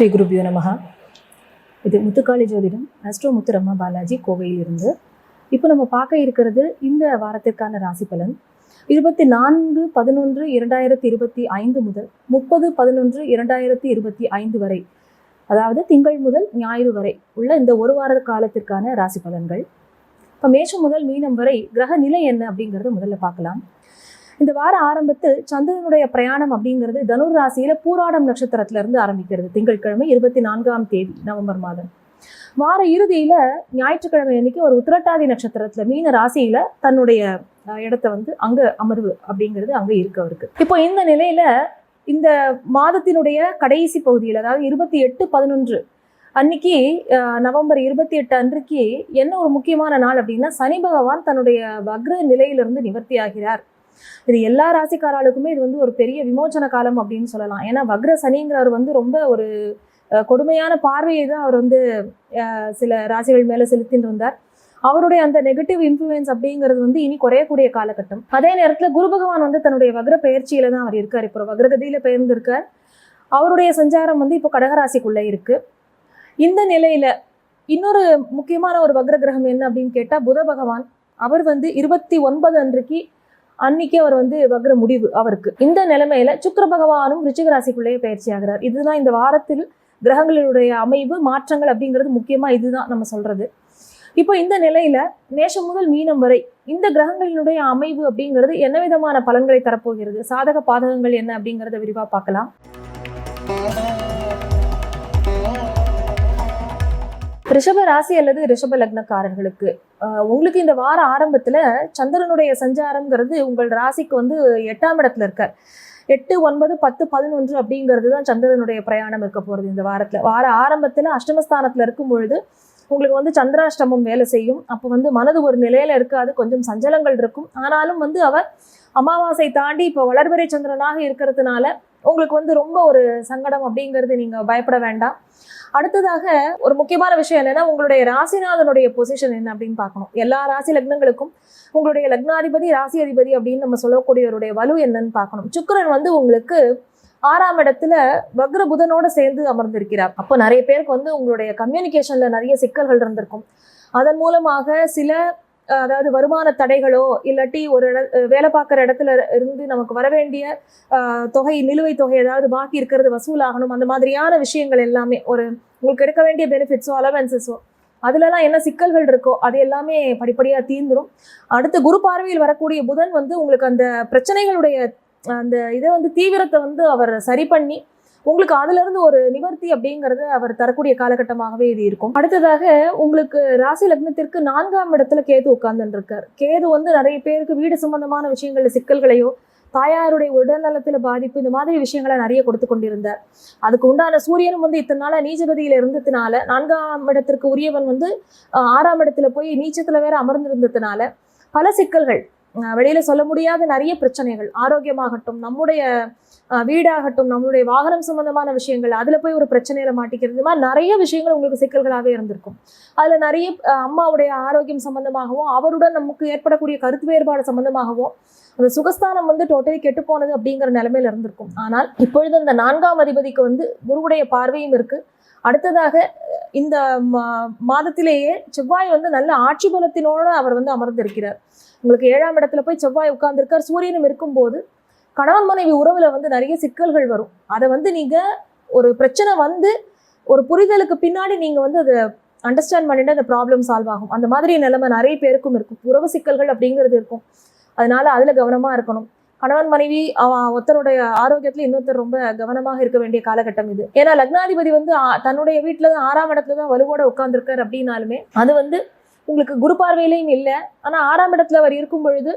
ஸ்ரீ குருபியோ நமகா இது முத்துக்காளி ஜோதிடம் அஸ்ட்ரோ முத்துரம்மா பாலாஜி கோவையிலிருந்து. இப்போ நம்ம பார்க்க இருக்கிறது இந்த வாரத்திற்கான ராசி பலன். இருபத்தி நான்கு பதினொன்று இரண்டாயிரத்தி இருபத்தி ஐந்து முதல் முப்பது பதினொன்று இரண்டாயிரத்தி இருபத்தி ஐந்து வரை அதாவது திங்கள் முதல் ஞாயிறு வரை உள்ள இந்த ஒரு வார காலத்திற்கான ராசி பலன்கள். இப்போ மேஷம் முதல் மீனம் வரை கிரக நிலை என்ன அப்படிங்கிறத முதல்ல பார்க்கலாம். இந்த வார ஆரம்பத்தில் சந்திரனுடைய பிரயாணம் அப்படிங்கிறது தனுர் ராசியில பூராடம் நட்சத்திரத்துல இருந்து ஆரம்பிக்கிறது. திங்கட்கிழமை இருபத்தி நான்காம் தேதி நவம்பர் மாதம். வார இறுதியில ஞாயிற்றுக்கிழமை அன்னைக்கு ஒரு உத்திரட்டாதி நட்சத்திரத்துல மீன ராசியில தன்னுடைய இடத்த வந்து அங்க அமர்வு அப்படிங்கிறது அங்க இருக்கு அவருக்கு. இப்போ இந்த நிலையில இந்த மாதத்தினுடைய கடைசி பகுதியில் அதாவது இருபத்தி எட்டு பதினொன்று அன்னைக்கு நவம்பர் இருபத்தி எட்டு அன்றைக்கு என்ன ஒரு முக்கியமான நாள் அப்படின்னா சனி பகவான் தன்னுடைய வக்ர நிலையிலிருந்து நிவர்த்தி ஆகிறார். இது எல்லா ராசிக்காராளுக்குமே இது வந்து ஒரு பெரிய விமோச்சன காலம் அப்படின்னு சொல்லலாம். ஏன்னா வக்ர சனிங்கிறவர் வந்து ரொம்ப ஒரு கொடுமையான பார்வையை தான் அவர் வந்து சில ராசிகள் மேலே செலுத்தின்னு இருந்தார். அவருடைய அந்த நெகட்டிவ் இன்ஃப்ளூயன்ஸ் அப்படிங்கிறது வந்து இனி குறையக்கூடிய காலகட்டம். அதே நேரத்தில் குரு பகவான் வந்து தன்னுடைய வக்ர பயிற்சியில தான் அவர் இருக்கார். இப்போ வக்ரகதியில் பெயர்ந்திருக்கார். அவருடைய சஞ்சாரம் வந்து இப்போ கடகராசிக்குள்ளே இருக்கு. இந்த நிலையில இன்னொரு முக்கியமான ஒரு வக்ர கிரகம் என்ன அப்படின்னு கேட்டால் புத பகவான். அவர் வந்து இருபத்தி ஒன்பது அன்றைக்கு அன்னைக்கு அவர் வந்து வக்ர முடிவு அவருக்கு. இந்த நிலைமையில சுக்கர பகவானும் ரிச்சிக ராசிக்குள்ளேயே பயிற்சி ஆகிறார். இதுதான் இந்த வாரத்தில் கிரகங்களுடைய அமைவு மாற்றங்கள் அப்படிங்கிறது முக்கியமா இதுதான் நம்ம சொல்றது. இப்போ இந்த நிலையில நேஷம் முதல் மீனம் வரை இந்த கிரகங்களினுடைய அமைவு அப்படிங்கிறது என்ன விதமான பலன்களை தரப்போகிறது? சாதக பாதகங்கள் என்ன அப்படிங்கிறத விரிவா பார்க்கலாம். ரிஷப ராசி அல்லது ரிஷப லக்னக்காரர்களுக்கு உங்களுக்கு இந்த வார ஆரம்பத்துல சந்திரனுடைய சஞ்சாரம்ங்கிறது உங்கள் ராசிக்கு வந்து எட்டாம் இடத்துல இருக்கார். எட்டு ஒன்பது பத்து பதினொன்று அப்படிங்கிறது தான் சந்திரனுடைய பிரயாணம் இருக்க போகிறது இந்த வாரத்தில். வார ஆரம்பத்தில் அஷ்டமஸ்தானத்தில் இருக்கும் பொழுது உங்களுக்கு வந்து சந்திராஷ்டமம் வேலை செய்யும். அப்போ வந்து மனது ஒரு நிலையில இருக்காது கொஞ்சம் சஞ்சலங்கள் இருக்கும். ஆனாலும் வந்து அவர் அமாவாசை தாண்டி இப்போ வளர்பிறை சந்திரனாக இருக்கிறதுனால உங்களுக்கு வந்து ரொம்ப ஒரு சங்கடம் அப்படிங்கிறது நீங்கள் பயப்பட வேண்டாம். அடுத்ததாக ஒரு முக்கியமான விஷயம் என்னன்னா உங்களுடைய ராசிநாதனுடைய பொசிஷன் என்ன அப்படின்னு பார்க்கணும். எல்லா ராசி லக்னங்களுக்கும் உங்களுடைய லக்னாதிபதி ராசி அதிபதி அப்படின்னு நம்ம சொல்லக்கூடியவருடைய வலு என்னன்னு பார்க்கணும். சுக்கரன் வந்து உங்களுக்கு ஆறாம் இடத்துல வக்ர புதனோட சேர்ந்து அமர்ந்திருக்கிறார். அப்போ நிறைய பேருக்கு வந்து உங்களுடைய கம்யூனிகேஷன்ல நிறைய சிக்கல்கள் இருந்திருக்கும். அதன் மூலமாக சில அதாவது வருமான தடைகளோ இல்லாட்டி ஒரு இட வேலை பார்க்குற இடத்துல இருந்து நமக்கு வர வேண்டிய தொகை நிலுவைத் தொகை ஏதாவது பாக்கி இருக்கிறது வசூலாகணும் அந்த மாதிரியான விஷயங்கள் எல்லாமே ஒரு உங்களுக்கு எடுக்க வேண்டிய பெனிஃபிட்ஸோ அலவன்சஸோ அதுலலாம் என்ன சிக்கல்கள் இருக்கோ அது எல்லாமே படிப்படியாக தீர்ந்துடும் அடுத்து குரு பார்வையில் வரக்கூடிய புதன் வந்து உங்களுக்கு அந்த பிரச்சனைகளுடைய அந்த இதை வந்து தீவிரத்தை வந்து அவர் சரி பண்ணி உங்களுக்கு அதுல இருந்து ஒரு நிவர்த்தி அப்படிங்கறது அவர் தரக்கூடிய காலகட்டமாகவே இது இருக்கும். அடுத்ததாக உங்களுக்கு ராசி லக்னத்திற்கு நான்காம் இடத்துல கேது உட்கார்ந்துருக்கார் கேது வந்து நிறைய பேருக்கு வீடு சம்பந்தமான விஷயங்கள்ல சிக்கல்களையோ தாயாருடைய உடல்நலத்தில் பாதிப்பு இந்த மாதிரி விஷயங்களை நிறைய கொடுத்து கொண்டிருந்தார். அதுக்கு உண்டான சூரியனும் வந்து இத்தனை நாளாக நீச்சபதியில இருந்ததுனால நான்காம் இடத்திற்கு உரியவன் வந்து ஆறாம் இடத்துல போய் நீச்சத்தில் வேற அமர்ந்திருந்ததுனால பல சிக்கல்கள் வெளியில் வெளியில சொல்ல முடியாத நிறைய பிரச்சனைகள் ஆரோக்கியமாகட்டும் நம்முடைய வீடாகட்டும் நம்மளுடைய வாகனம் சம்பந்தமான விஷயங்கள் அதில் போய் ஒரு பிரச்சனையில் மாட்டிக்கிறது இந்த மாதிரி நிறைய விஷயங்கள் உங்களுக்கு சிக்கல்களாகவே இருந்திருக்கும். அதில் நிறைய அம்மாவுடைய ஆரோக்கியம் சம்பந்தமாகவும் அவருடன் நமக்கு ஏற்படக்கூடிய கருத்து வேறுபாடு சம்பந்தமாகவும் அந்த சுகஸ்தானம் வந்து டோட்டலி கெட்டு போனது அப்படிங்கிற நிலைமையில இருந்திருக்கும். ஆனால் இப்பொழுது அந்த நான்காம் அதிபதிக்கு வந்து குருவுடைய பார்வையும் இருக்கு. அடுத்ததாக இந்த மா- மாதத்திலேயே செவ்வாய் வந்து நல்ல ஆட்சி பலத்தினோடு அவர் வந்து அமர்ந்திருக்கிறார். உங்களுக்கு ஏழாம் இடத்துல போய் செவ்வாய் உட்கார்ந்துருக்கார். சூரியனும் இருக்கும்போது கணவன் மனைவி உறவுல வந்து நிறைய சிக்கல்கள் வரும். அதை வந்து நீங்க ஒரு பிரச்சனை வந்து ஒரு புரிதலுக்கு பின்னாடி நீங்க வந்து அதை அண்டர்ஸ்டாண்ட் பண்ணிட்டு அந்த ப்ராப்ளம் சால்வ் ஆகும். அந்த மாதிரி நிலைமை நிறைய பேருக்கும் இருக்கும். உறவு சிக்கல்கள் அப்படிங்கிறது இருக்கும். அதனால அதுல கவனமா இருக்கணும். கணவன் மனைவி ஒருத்தருடைய ஆரோக்கியத்துல இன்னொருத்தர் ரொம்ப கவனமாக இருக்க வேண்டிய காலகட்டம் இது. ஏன்னா லக்னாதிபதி வந்து தன்னுடைய வீட்டுல தான் ஆறாம் இடத்துல தான் வலுவோட உட்கார்ந்துருக்கார் அப்படின்னாலுமே அது வந்து உங்களுக்கு குரு பார்வையிலையும் இல்லை. ஆனா ஆறாம் இடத்துல அவர் இருக்கும் பொழுது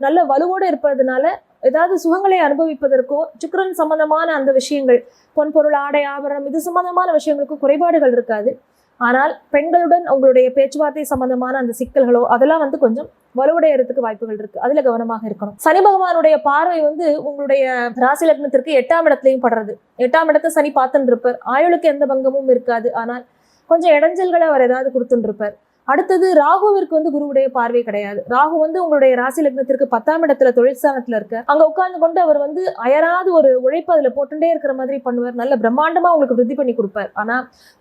நல்ல வலுவோட இருப்பதுனால ஏதாவது சுகங்களை அனுபவிப்பதற்கோ சுக்கரன் சம்பந்தமான அந்த விஷயங்கள் பொன்பொருள் ஆடை ஆபரணம் இது சம்பந்தமான விஷயங்களுக்கு குறைபாடுகள் இருக்காது. ஆனால் பெண்களுடன் உங்களுடைய பேச்சுவார்த்தை சம்பந்தமான அந்த சிக்கல்களோ அதெல்லாம் வந்து கொஞ்சம் வலுவடையறதுக்கு வாய்ப்புகள் இருக்கு. அதுல கவனமாக இருக்கணும். சனி பகவானுடைய பார்வை வந்து உங்களுடைய ராசி லக்னத்திற்கு எட்டாம் இடத்துலையும் படுறது. எட்டாம் இடத்தை சனி பார்த்துட்டு இருப்பார். ஆயுளுக்கு எந்த பங்கமும் இருக்காது. ஆனால் கொஞ்சம் இடைஞ்சல்களை அவர் ஏதாவது கொடுத்துட்டு இருப்பார். அடுத்தது ராகுவிற்கு வந்து குருவுடைய பார்வை கிடையாது. ராகு வந்து உங்களுடைய ராசி லக்னத்திற்கு பத்தாம் இடத்துல தொழிற்சாலத்துல இருக்க. அங்க உட்கார்ந்து கொண்டு அவர் வந்து அயராது ஒரு உழைப்பு அதுல போட்டுட்டே இருக்கிற மாதிரி பண்ணுவார். நல்ல பிரம்மாண்டமா உங்களுக்கு விருத்தி பண்ணி கொடுப்பார். ஆனா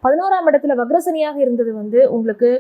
பதினோராம் இடத்துல வக்ரசனியாக இருந்தது வந்து உங்களுக்கு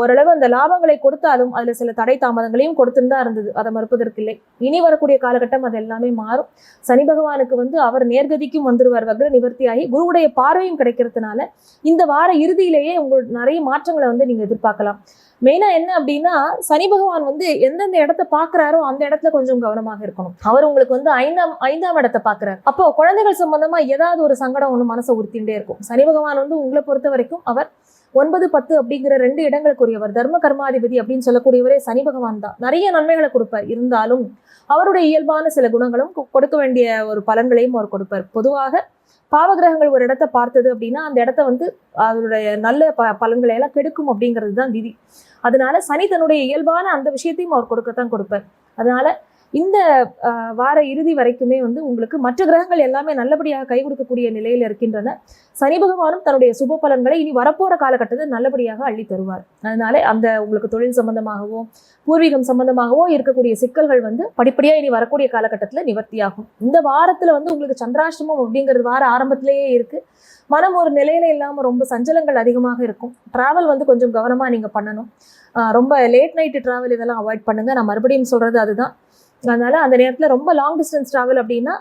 ஓரளவு அந்த லாபங்களை கொடுத்தாலும் அதுல சில தடை தாமதங்களையும் கொடுத்துட்டு தான் இருந்தது. அதை மறுப்பதற்கு இல்லை. இனி வரக்கூடிய காலகட்டம் அது எல்லாமே மாறும். சனி பகவானுக்கு வந்து அவர் நேர்கதிக்கும் வந்துருவார். வக்ர நிவர்த்தியாகி குருவுடைய பார்வையும் கிடைக்கிறதுனால இந்த வார இறுதியிலேயே உங்களுக்கு நிறைய மாற்றங்களை வந்து நீங்க எதிர்பார்க்கலாம். மெயினா என்ன அப்படின்னா சனி பகவான் வந்து எந்தெந்த இடத்த பாக்குறாரோ அந்த இடத்துல கொஞ்சம் கவனமாக இருக்கணும். அவர் உங்களுக்கு வந்து ஐந்தாம் ஐந்தாம் இடத்தை பாக்குறாரு அப்போ குழந்தைகள் சம்பந்தமா ஏதாவது ஒரு சங்கடம் ஒன்று மனசை உறுத்திண்டே இருக்கும். சனி பகவான் வந்து உங்களை பொறுத்த வரைக்கும் அவர் ஒன்பது பத்து அப்படிங்கிற ரெண்டு இடங்களுக்குரியவர் தர்ம கர்மாதிபதி அப்படின்னு சொல்லக்கூடியவரே சனி பகவான் தான். நிறைய நன்மைகளை கொடுப்பார். இருந்தாலும் அவருடைய இயல்பான சில குணங்களும் கொ- கொடுக்க வேண்டிய ஒரு பலன்களையும் அவர் கொடுப்பார். பொதுவாக பாவகிரகங்கள் ஒரு இடத்த பார்த்தது அப்படின்னா அந்த இடத்த வந்து அதனுடைய நல்ல ப பலன்களை எல்லாம் கெடுக்கும் அப்படிங்கிறது தான் விதி. அதனால சனி தன்னுடைய இயல்பான அந்த விஷயத்தையும் அவர் கொடுக்கத்தான் கொடுப்பார். அதனால இந்த வார இறுதி வரைக்குமே வந்து உங்களுக்கு மற்ற கிரகங்கள் எல்லாமே நல்லபடியாக கை கொடுக்கக்கூடிய நிலையில் இருக்கின்றன. சனி பகவானும் தன்னுடைய சுப பலன்களை இனி வரப்போற காலகட்டத்தில் நல்லபடியாக அள்ளி தருவார். அதனால அந்த உங்களுக்கு தொழில் சம்பந்தமாகவோ பூர்வீகம் சம்பந்தமாகவோ இருக்கக்கூடிய சிக்கல்கள் வந்து படிப்படியாக இனி வரக்கூடிய காலகட்டத்தில் நிவர்த்தியாகும். இந்த வாரத்தில் வந்து உங்களுக்கு சந்திராஷ்டமம் அப்படிங்கிறது வார ஆரம்பத்திலேயே இருக்கு. மனம் ஒரு நிலையில இல்லாமல் ரொம்ப சஞ்சலங்கள் அதிகமாக இருக்கும். டிராவல் வந்து கொஞ்சம் கவனமாக நீங்கள் பண்ணணும். ரொம்ப லேட் நைட்டு டிராவல் இதெல்லாம் அவாய்ட் பண்ணுங்க. நான் மறுபடியும் சொல்றது அதுதான். அதனால அந்த நேரத்தில் ரொம்ப லாங் டிஸ்டன்ஸ் டிராவல் அப்படின்னா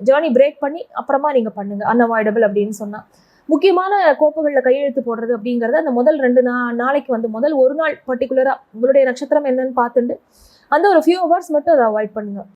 ஜேர்னி பிரேக் பண்ணி அப்புறமா நீங்கள் பண்ணுங்கள் அன்அவாய்டபிள் அப்படின்னு சொன்னால் முக்கியமான கோப்புகளில் கையெழுத்து போடுறது அப்படிங்கிறது அந்த முதல் ரெண்டு நா நாளைக்கு வந்து முதல் ஒரு நாள் பர்டிகுலராக உங்களுடைய நட்சத்திரம் என்னன்னு பார்த்துட்டு அந்த ஒரு ஃபியூ ஹவர்ஸ் மட்டும் அதை அவாய்ட் பண்ணுங்கள்